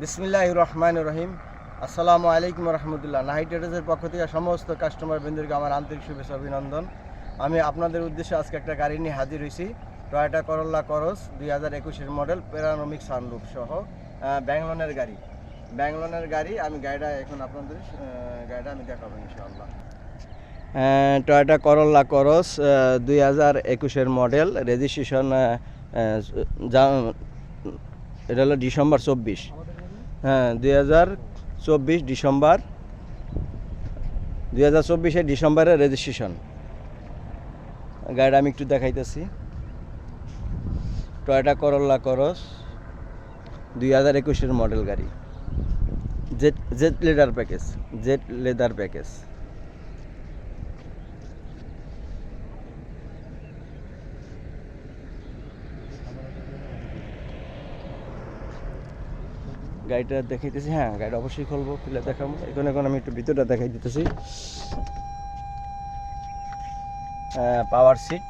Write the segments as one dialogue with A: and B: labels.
A: বিসমিল্লাহ রহমান রহিম। আসসালামু আলাইকুম রহমতুল্লাহ। নাহি ট্রেডার্সের পক্ষ থেকে সমস্ত কাস্টমার বৃন্দকে আমার আন্তরিক শুভেচ্ছা, অভিনন্দন। আমি আপনাদের উদ্দেশ্যে আজকে একটা গাড়ি নিয়ে হাজির হয়েছি। টয়োটা করল্লা করস দুই হাজার একুশের মডেল প্যারানমিক সানরুফ সহ ব্যাঙ্গলোনের গাড়ি। ব্যাঙ্গলোনের গাড়ি, আমি গাড়িটা এখন আপনাদের গাড়িটা আমি দেখাবো ইনশাআল্লাহ। টয়োটা করল্লা করস দুই হাজার একুশের মডেল। রেজিস্ট্রেশন এটা হলো ডিসেম্বর চব্বিশ। হ্যাঁ দুই হাজার চব্বিশ ডিসেম্বর, দুই হাজার চব্বিশে ডিসেম্বরের রেজিস্ট্রেশন গাড়িটা আমি একটু দেখাইতেছি। টয়টা করল্লা করস দুই হাজার একুশের মডেল গাড়ি। Z Z leather package Z leather package গাড়িটা দেখাইতেছি হ্যাঁ গাড়িটা অবশ্যই খুলবো, খুলে দেখাবো এখন এখন আমি একটু ভিতরটা দেখাই দিতেছি। পাওয়ার সিট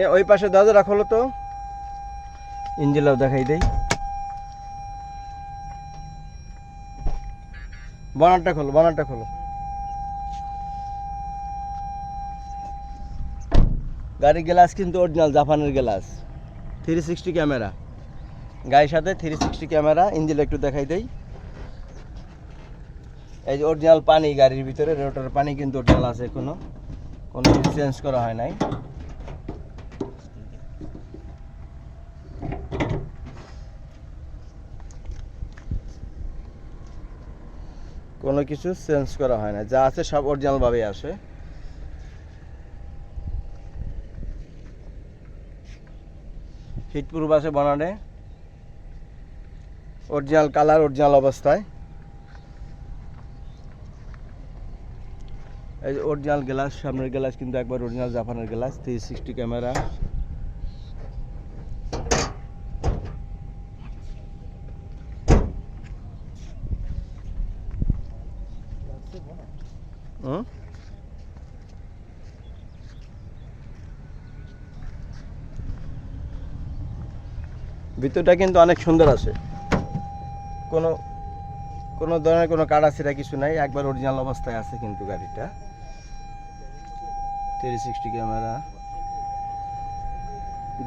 A: এ, ওই পাশে দরজা খোলো তো। ইঞ্জিনটাও দেখাই দেই। বনারটা খোলো বনারটা খোলো। গাড়ির গ্লাস কিন্তু অরিজিনাল জাপানের গ্লাস। Three sixty camera. গাড়ির সাথে থ্রি সিক্সটি ক্যামেরা, ইঞ্জিন একটু দেখাই দেই। এই যে অরিজিনাল পানি গাড়ির ভিতরে রোটার পানি কিন্তু অরিজিনাল আছে কোনো কিছু চেঞ্জ করা হয় নাই। কোনো কিছু চেঞ্জ করা হয় না যা আছে সব অরিজিনালভাবেই আসে। হিট প্রুফ আছে বানানে। অরিজিনাল কালার অরিজিনাল অবস্থায়। এই যে অরিজিনাল গ্লাস সামনের গ্লাস কিন্তু একবার অরিজিনাল জাপানের গ্লাস থ্রি সিক্সটি ক্যামেরা হুম? ভিতরটা কিন্তু অনেক সুন্দর আছে। কোনো কোনো ধরনের কোনো কাটাছিরা কিছু নাই, একবার অরিজিনাল অবস্থায় আছে কিন্তু গাড়িটা। Three sixty camera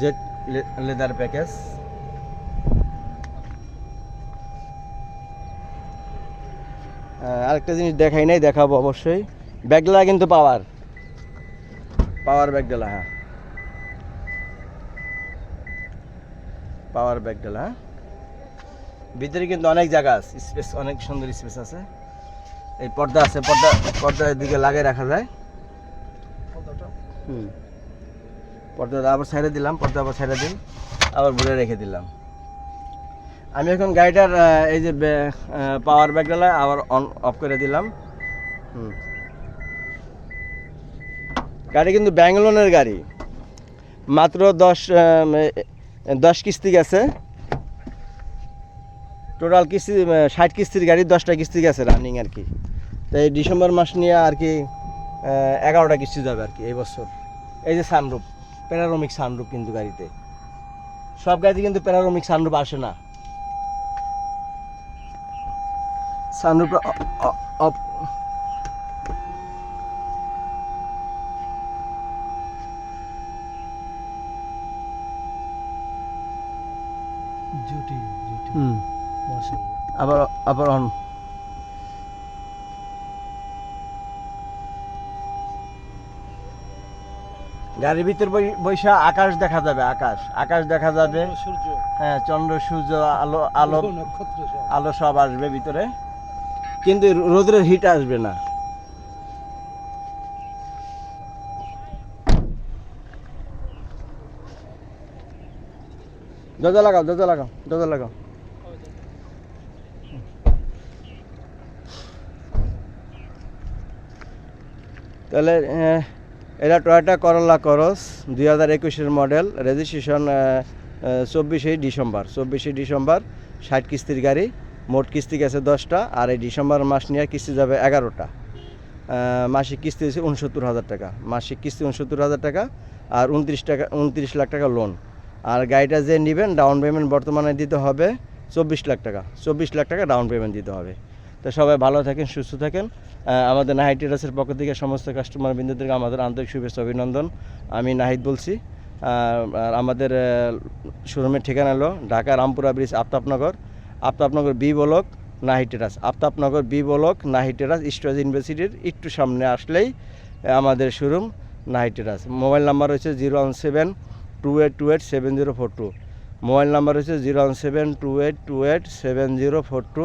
A: Z leather package আরেকটা জিনিস দেখাই নাই, দেখাবো অবশ্যই। ব্যাগডালা কিন্তু পাওয়ার পাওয়ার ব্যাগডালা হ্যাঁ। পাওয়ার ব্যাগডালা হ্যাঁ? ভিতরে কিন্তু অনেক জায়গা আছে স্পেস অনেক সুন্দর স্পেস আছে। এই পর্দা আছে পর্দা পর্দার দিকে লাগিয়ে রাখা যায়। হুম। পর্দাটা আবার ছেড়ে দিলাম পর্দা আবার ছেড়ে দিই আবার ভরে রেখে দিলাম। আমি এখন গাড়িটার এই যে পাওয়ার ব্যাগডালা আবার অন অফ করে দিলাম। হুম। গাড়ি কিন্তু ব্যাঙ্গলোনের গাড়ি। মাত্র দশ দশ কিস্তি গেছে। টোটাল কিস্তি ষাট কিস্তির গাড়ি, দশটা কিস্তি গেছে রানিং আর কি। তো এই ডিসেম্বর মাস নিয়ে আর কি এগারোটা কিস্তি যাবে আর কি এই বছর। এই যে সানরুপ প্যারারোমিক সানরুপ কিন্তু গাড়িতে। সব গাড়িতে কিন্তু প্যারারোমিক সানরুপ আসে না। সানরুপ অফ
B: জুটি জুটি
A: হুম
B: মাশাআল্লাহ
A: আবার আবার অন। গাড়ির ভিতর বৈশা আকাশ দেখা যাবে আকাশ। আকাশ দেখা যাবে।
B: সূর্য।
A: হ্যাঁ চন্দ্র সূর্য আলো আলো। আলো সব আসবে ভিতরে। কিন্তু রোদের হিট আসবে না। দরজা লাগাও দরজা লাগাও দরজা লাগাও। তাহলে এটা টয়োটা করলা করস, দুই হাজার একুশের মডেল রেজিস্ট্রেশন চব্বিশে ডিসেম্বর চব্বিশে ডিসেম্বর, ষাট কিস্তির গাড়ি, মোট কিস্তি গেছে দশটা, আর এই ডিসেম্বর মাস নিয়ে কিস্তি যাবে এগারোটা। মাসিক কিস্তি হচ্ছে উনসত্তর হাজার টাকা। মাসিক কিস্তি উনসত্তর হাজার টাকা, আর উনত্রিশ টাকা, উনত্রিশ লাখ টাকা লোন আর গাড়িটা যে নেবেন ডাউন পেমেন্ট বর্তমানে দিতে হবে চব্বিশ লাখ টাকা। চব্বিশ লাখ টাকা ডাউন পেমেন্ট দিতে হবে। তো সবাই ভালো থাকেন, সুস্থ থাকেন। আমাদের নাহিদ টেরাসের পক্ষ থেকে সমস্ত কাস্টমার বিন্দুদেরকে আমাদের আন্তরিক শুভেচ্ছা, অভিনন্দন। আমি নাহিদ বলছি। আর আমাদের শোরুমের ঠিকানা হলো Dhaka Rampura bridge, Aftabnagar. Aftabnagar B block, Nahid terrace. Aftabnagar B block, Nahid terrace storage ইউনিভার্সিটির একটু সামনে আসলেই আমাদের showroom, Nahid terrace. Mobile number হচ্ছে zero one seven two eight two eight seven zero four two. Mobile number হচ্ছে zero one seven two eight two eight seven zero four two.